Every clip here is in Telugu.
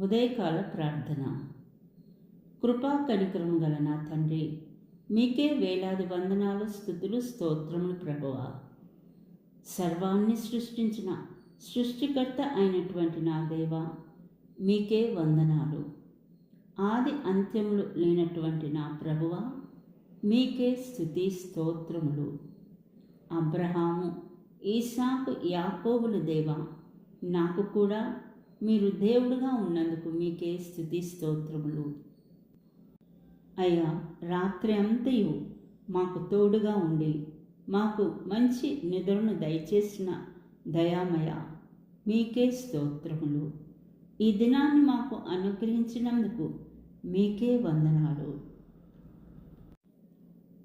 ఉదయకాల ప్రార్థన. కృపా కనికరం గల నా తండ్రి మీకే వేలాది వందనాలు స్థుతులు స్తోత్రములు ప్రభువ. సర్వాన్ని సృష్టించిన సృష్టికర్త అయినటువంటి నా దేవ మీకే వందనాలు. ఆది అంత్యములు లేనటువంటి నా ప్రభువ మీకే స్థుతి స్తోత్రములు. అబ్రహాము ఈసాకు యాకోబుల దేవ నాకు కూడా మీరు దేవుడుగా ఉన్నందుకు మీకే స్థుతి స్తోత్రములు. అయ్యా రాత్రి అంతయు మాకు తోడుగా ఉండి మాకు మంచి నిద్రను దయచేసిన దయామయ మీకే స్తోత్రములు. ఈ దినాన్ని మాకు అనుగ్రహించినందుకు మీకే వందనాలు.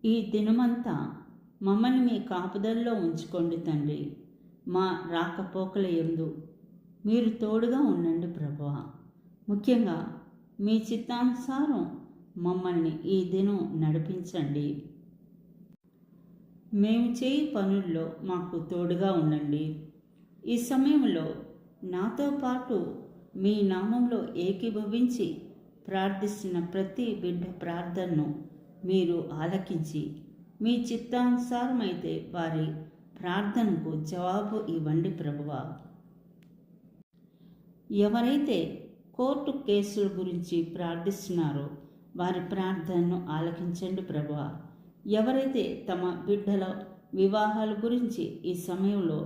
ఈ దినమంతా మమ్మల్ని మీ కాపుదల్లో ఉంచుకోండి తండ్రి. మా రాకపోకల ఎందు మీరు తోడుగా ఉండండి ప్రభువ. ముఖ్యంగా మీ చిత్తానుసారం మమ్మల్ని ఈ దినం నడిపించండి. మేము చేయి పనుల్లో మాకు తోడుగా ఉండండి. ఈ సమయంలో నాతో పాటు మీ నామంలో ఏకీభవించి ప్రార్థిస్తున్న ప్రతి బిడ్డ ప్రార్థనను మీరు ఆలకించి మీ చిత్తానుసారమైతే వారి ప్రార్థనకు జవాబు ఇవ్వండి ప్రభువా. ఎవరైతే కోర్టు కేసుల గురించి ప్రార్థిస్తున్నారో వారి ప్రార్థనను ఆలకించండి ప్రభు ఎవరైతే తమ బిడ్డల వివాహాల గురించి ఈ సమయంలో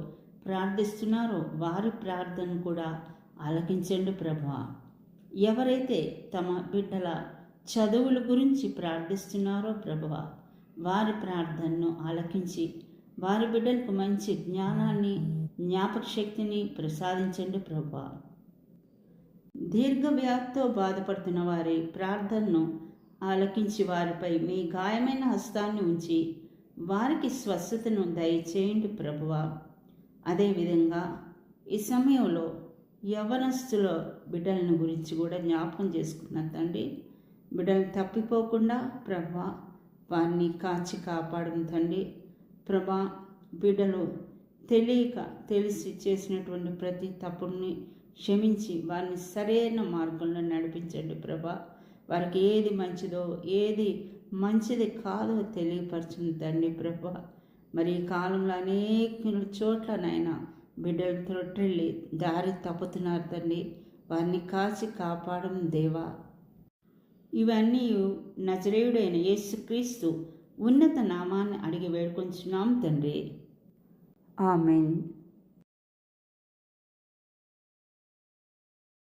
ప్రార్థిస్తున్నారో వారి ప్రార్థనను కూడా ఆలకించండి ప్రభు ఎవరైతే తమ బిడ్డల చదువుల గురించి ప్రార్థిస్తున్నారో ప్రభువ వారి ప్రార్థనను ఆలకించి వారి బిడ్డలకు మంచి జ్ఞానాన్ని జ్ఞాపక శక్తిని ప్రసాదించండి ప్రభా దీర్ఘవ్యాధితో బాధపడుతున్న వారి ప్రార్థనను ఆలకించి వారిపై మీ గాయమైన హస్తాన్ని ఉంచి వారికి స్వస్థతను దయచేయండి ప్రభువ. అదేవిధంగా ఈ సమయంలో యవనస్తుల బిడ్డలను గురించి కూడా జ్ఞాపకం చేసుకున్న తండ్రి బిడ్డలు తప్పిపోకుండా ప్రభా వారిని కాచి కాపాడడం తండ్రి. ప్రభా బిడ్డలు తెలియక తెలిసి చేసినటువంటి ప్రతి తప్పుని క్షమించి వారిని సరైన మార్గంలో నడిపించండి ప్రభా. వారికి ఏది మంచిదో ఏది మంచిది కాదో తెలియపరచండి తండ్రి ప్రభా. మరి ఈ కాలంలో అనేక చోట్లనైనా బిడ్డలు త్రొట్టెళ్ళి దారి తప్పుతున్నారు తండ్రి. వారిని కాచి కాపాడం దేవా. ఇవన్నీ నజరేయుడైన యేసుక్రీస్తు ఉన్నత నామాన్ని అడిగి వేడుకొంచున్నాం తండ్రి. ఆమెన్.